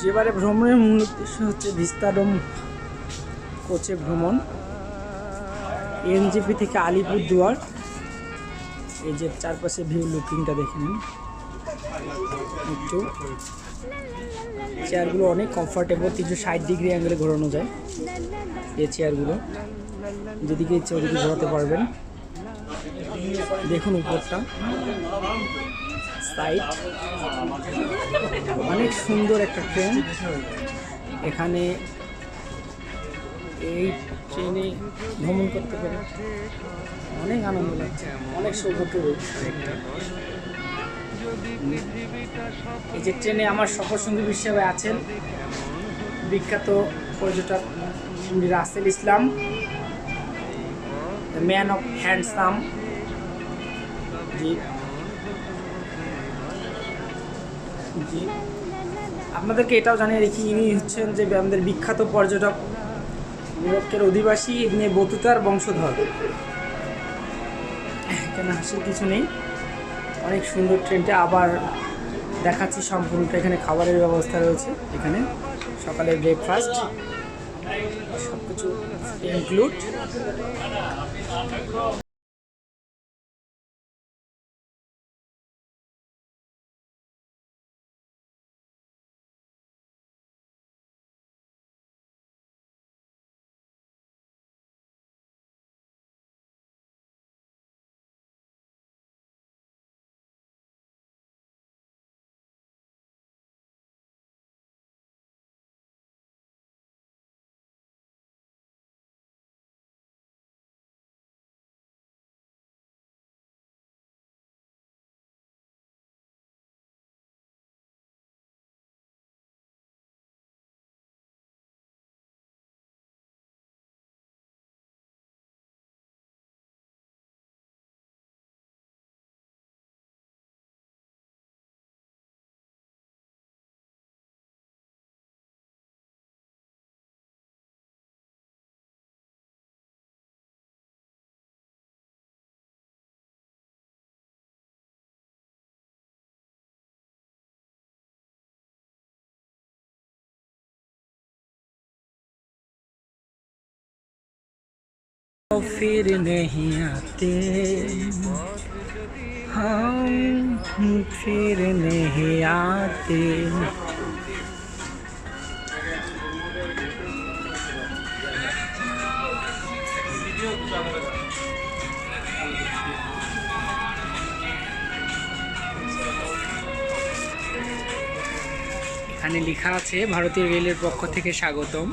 যেবারে ভ্রমণের মূল উদ্দেশ্য হচ্ছে ভিস্তাডোম কোচে ভ্রমণ। এনজিপি থেকে আলিপুরদুয়ার। এই যে চারপাশে ভিউ লুকিংটা দেখে নিন। একটু। চেয়ারগুলো অনেক কমফর্টেবল তিনশো ষাট ডিগ্রি অ্যাঙ্গেলে ঘোরানো যায়। এই চেয়ারগুলো যেদিকে ইচ্ছে ওদিকে ঘোরাতে পারবেন। দেখুন উপরটা। সাইড অনেক সুন্দর একটা ট্রেন। এখানে এই ট্রেনে ভ্রমণ করতে পেরে অনেক আনন্দ লাগছে, অনেক সৌভাগ্য এই যে ট্রেনে আমার সফরসঙ্গী হিসেবে আছেন বিখ্যাত পর্যটক Russell Islam, the man of handsome আপনাদেরকে এটাও জানিয়ে রাখি, ইনি হচ্ছেন যে আমাদের বিখ্যাত পর্যটক নিউইয়র্কের অধিবাসী ইবনে বতুতার বংশধর। এখানে হাসির কিছু নেই। অনেক সুন্দর ট্রেনটা আবার দেখাচ্ছি সম্পূর্ণটা এখানে খাবারের ব্যবস্থা রয়েছে এখানে। সকালে ব্রেকফাস্ট সব কিছু ইনক্লুড फिर नहीं आते हम फिर नहीं आते এখানে লেখা আছে ভারতীয় রেলের পক্ষ থেকে স্বাগতম